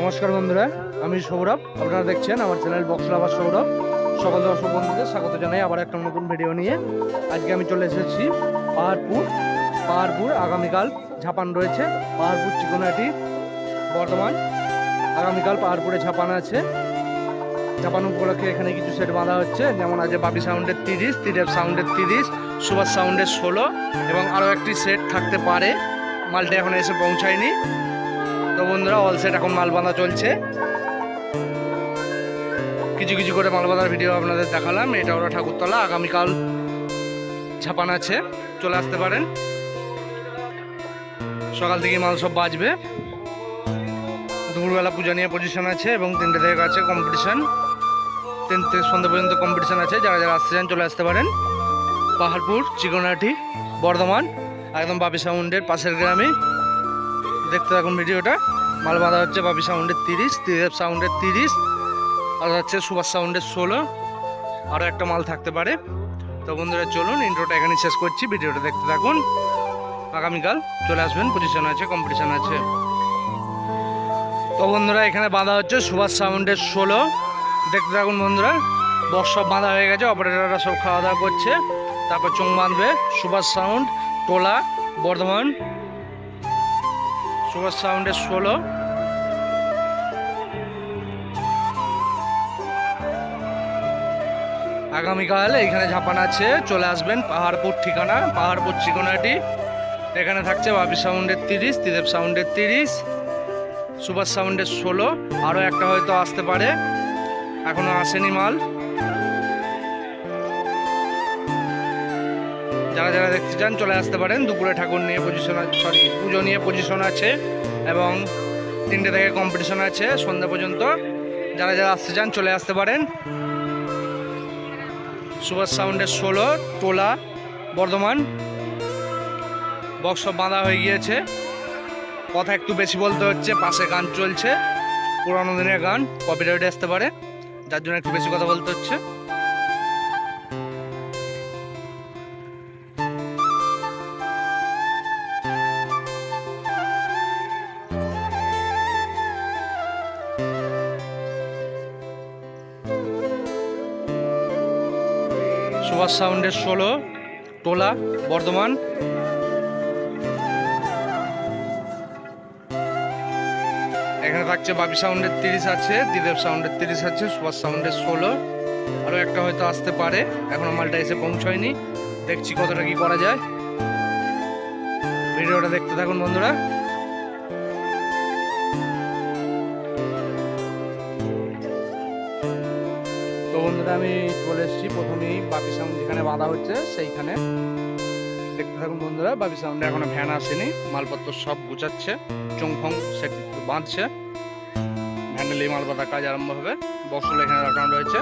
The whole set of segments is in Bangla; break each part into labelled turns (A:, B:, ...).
A: নমস্কার বন্ধুরা, আমি সৌরভ। আপনারা দেখছেন আমার চ্যানেল বক্স লাভার সৌরভ। সকল দর্শক বন্ধুদের স্বাগত জানাই আবার একটা নতুন ভিডিও নিয়ে। আজকে আমি চলে এসেছি পাহাড়পুর। পাহাড়পুর আগামীকাল ঝাপান রয়েছে। পাহাড়পুর চিকনাটি বর্ধমান আগামীকাল পাহাড়পুরে ঝাপান আছে। ঝাপান উপলক্ষে এখানে কিছু সেট বাঁধা হচ্ছে। যেমন আছে বাপি সাউন্ডের তিরিশ, তিরেপ সাউন্ডের তিরিশ, সুভাষ সাউন্ডের ষোলো এবং আরও একটি সেট থাকতে পারে। মালটা এখন এসে পৌঁছায়নি। তো বন্ধুরা অল সেট এখন মাল বাঁধা চলছে। কিছু কিছু করে মাল বাঁধার ভিডিও আপনাদের দেখালাম। এটা ওরা ঠাকুরতলা, আগামীকাল ছাপান আছে। চলে আসতে পারেন। সকাল থেকে মাল সব বাজবে। দুপুরবেলা পূজা নিয়ে পজিশন আছে এবং তিনটে থেকে আছে কম্পিটিশান তিন থেকে সন্ধ্যা পর্যন্ত কম্পিটিশান আছে। যারা যারা আসতে চান চলে আসতে পারেন। পাহাড়পুর চিকনাটি বর্ধমান, একদম বাপি সাউন্ডের পাশের গ্রামে। দেখতে থাকুন ভিডিওটা। মাল বাঁধা হচ্ছে বাপি সাউন্ডের তিরিশ, ত্রিদেব সাউন্ডের তিরিশ, আর হচ্ছে সুভাষ সাউন্ডের ষোলো। আরও একটা মাল থাকতে পারে। তো বন্ধুরা, চলুন ইন্ট্রোটা এখানে শেষ করছি। ভিডিওটা দেখতে থাকুন। আগামীকাল চলে আসবেন পজিশন আছে কম্পিটিশন আছে। তো বন্ধুরা, এখানে বাঁধা হচ্ছে সুভাষ সাউন্ডের ষোলো। দেখতে থাকুন বন্ধুরা বক্স সব বাঁধা হয়ে গেছে অপারেটাররা সব খাওয়া দাওয়া করছে। তারপর চোখ বাঁধবে, সুভাষ সাউন্ড, টোলা, বর্ধমান সুভাষ সাউন্ডের ষোলো আগামীকাল এইখানে ঝাপান আছে, চলে আসবেন পাহাড়পুর ঠিকানা, পাহাড়পুর চিকনাটি এখানে থাকছে বাপি সাউন্ডের তিরিশ, ত্রিদেব সাউন্ডের তিরিশ, সুভাষ সাউন্ডের ষোলো আরও একটা হয়তো আসতে পারে। এখনও আসেনি মাল। যারা যারা দেখতে চান চলে আসতে পারেন, দুপুরে ঠাকুর নিয়ে পজিশন সরি পুজো নিয়ে পজিশন আছে এবং তিনটে থেকে কম্পিটিশন আছে সন্ধ্যা পর্যন্ত। যারা যারা আসতে চান চলে আসতে পারেন। সুভাষ সাউন্ডের ষোলো, টোলা, বর্ধমান। বক্স বাঁধা হয়ে গিয়েছে। কথা একটু বেশি বলতে হচ্ছে, পাশে গান চলছে। পুরানো দিনের গান কপিরাইট আসতে পারে। যার জন্য একটু বেশি কথা বলতে হচ্ছে। সুভাষ সাউন্ডের ষোলো টোলা, বর্ধমান। এখানে থাকছে বাপি সাউন্ডের তিরিশ আছে দিদেব সাউন্ডের তিরিশ আছে, সুভাষ সাউন্ডের ষোলো আরও একটা হয়তো আসতে পারে, এখনও মালটা এসে পৌঁছয়নি। দেখছি কতটা কি করা যায়। ভিডিওটা দেখতে থাকুন বন্ধুরা। বন্ধুরা, আমি চলে এসেছি প্রথমেই বাপি সাউন্ড, যেখানে বাঁধা হচ্ছে, সেইখানে। দেখতে থাকুন বন্ধুরা, বাপি সাউন্ডে এখনও ভ্যান আসেনি, মালপত্র সব গুছাচ্ছে, চুংফং সে বাঁধছে। ভ্যান্ডেল এই কাজ আরম্ভ হবে, বক্সগুলো এখানে রাখানো রয়েছে।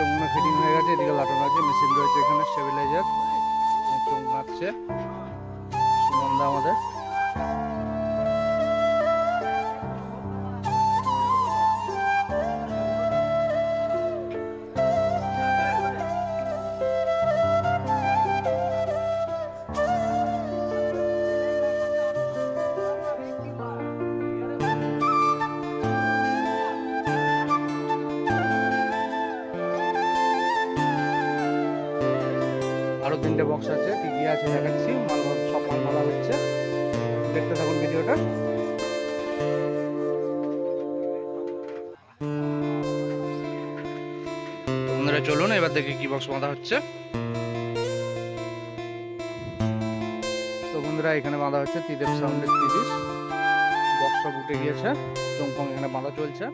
A: এই ফিটিং হয়ে গেছে, এদিকে লাটানো আছে মেশিন রয়েছে এখানে স্টেবিলাইজার চোঙ নাচছে সুগন্ধা আমাদের। তিনটে বক্স আছে। কি আছে, দেখাচ্ছি। মাল সব মাল হচ্ছে। দেখতে থাকুন ভিডিওটা। বন্ধুরা, চলুন, এবার দেখি কি বক্স বাঁধা হচ্ছে। তো বন্ধুরা, এখানে বাঁধা হচ্ছে ত্রিদেব সাউন্ডের তিরিশ বক্স সব উঠে গিয়েছে। চমকং এখানে বাঁধা চলছে।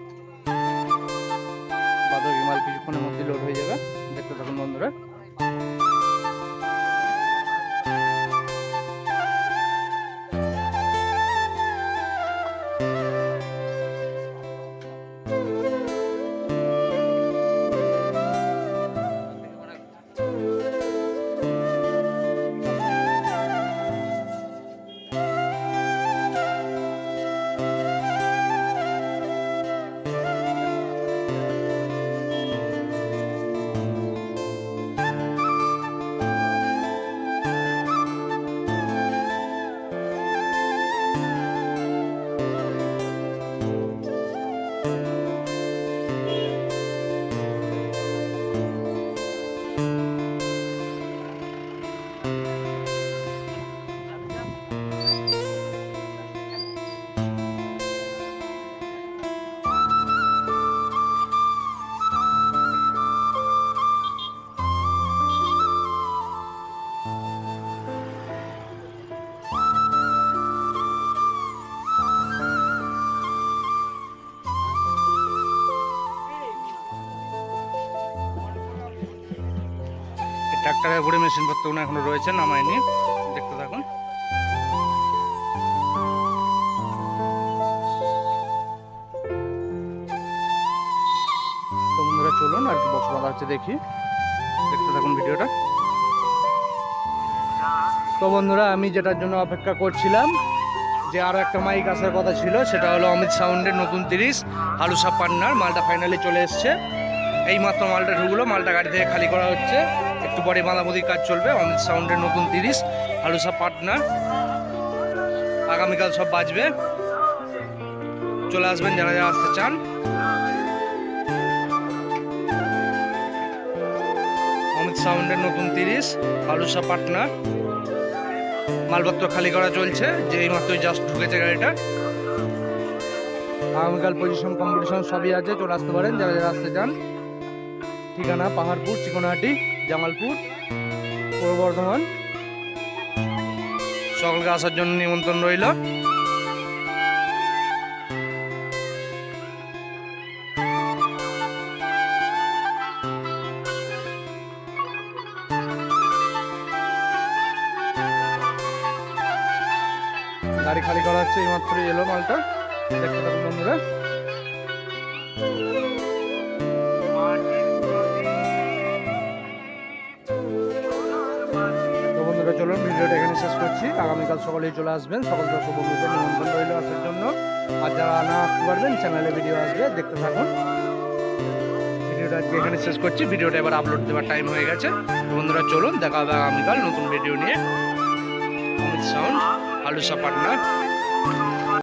A: বাদর বিমাল কিছুক্ষণের মধ্যে লোড হয়ে যাবে। দেখতে থাকুন বন্ধুরা। Música ট্রাক্টরের উপরে মেশিন পত্রগুলো এখনও রয়েছে নামায়নি দেখতে থাকুন। বন্ধুরা, চলুন আর কি বক্স বাঁধা হচ্ছে দেখি। দেখতে থাকুন ভিডিওটা। তো বন্ধুরা, আমি যেটার জন্য অপেক্ষা করছিলাম, যে আরও একটা মাইক আসার কথা ছিল, সেটা হলো অমিত সাউন্ডের নতুন তিরিশ হালুসা পান্নার মালটা ফাইনালি চলে এসছে। এই মাত্র মালটা ঢুকলো, মালটা গাড়ি থেকে খালি করা হচ্ছে। একটু পরে বাঁধাবাঁধির কাজ চলবে অমিত সাউন্ডের নতুন তিরিশ হালুসা পাটনার আগামীকাল সব বাজবে। চলে আসবেন যারা যারা আসতে চান। অমিত সাউন্ডের নতুন তিরিশ হালুসা পাটনার মালপত্র খালি করা চলছে যে এই মাত্রই জাস্ট ঢুকেছে গাড়িটা। আগামীকাল পজিশন কম্পিটিশন সবই আছে, চলে আসতে পারেন, যারা যারা আসতে চান। ঠিকানা পাহাড়পুর, চিকনহাটি। জামালপুর, পূর্ব বর্ধমান। সকলকে আসার জন্য নিমন্ত্রণ রইল। গাড়ি খালি করা হচ্ছে, এই মাত্র এলো মালটা। দেখতে থাকুন বন্ধুরা। চলুন ভিডিওটা এখানে শেষ করছি। আগামীকাল সকলেই চলে আসবেন। সকল দর্শক বন্ধুদের নিমন্ত্রণ রইল আসার জন্য। আর যারা না আসতে পারবেন চ্যানেলে ভিডিও আসবে, দেখতে থাকুন। ভিডিওটা আজকে এখানে শেষ করছি। ভিডিওটা এবার আপলোড দেওয়ার টাইম হয়ে গেছে। বন্ধুরা, চলুন, দেখা হবে আগামীকাল নতুন ভিডিও নিয়ে। অমিত সাউন্ড আলুসা পাটনা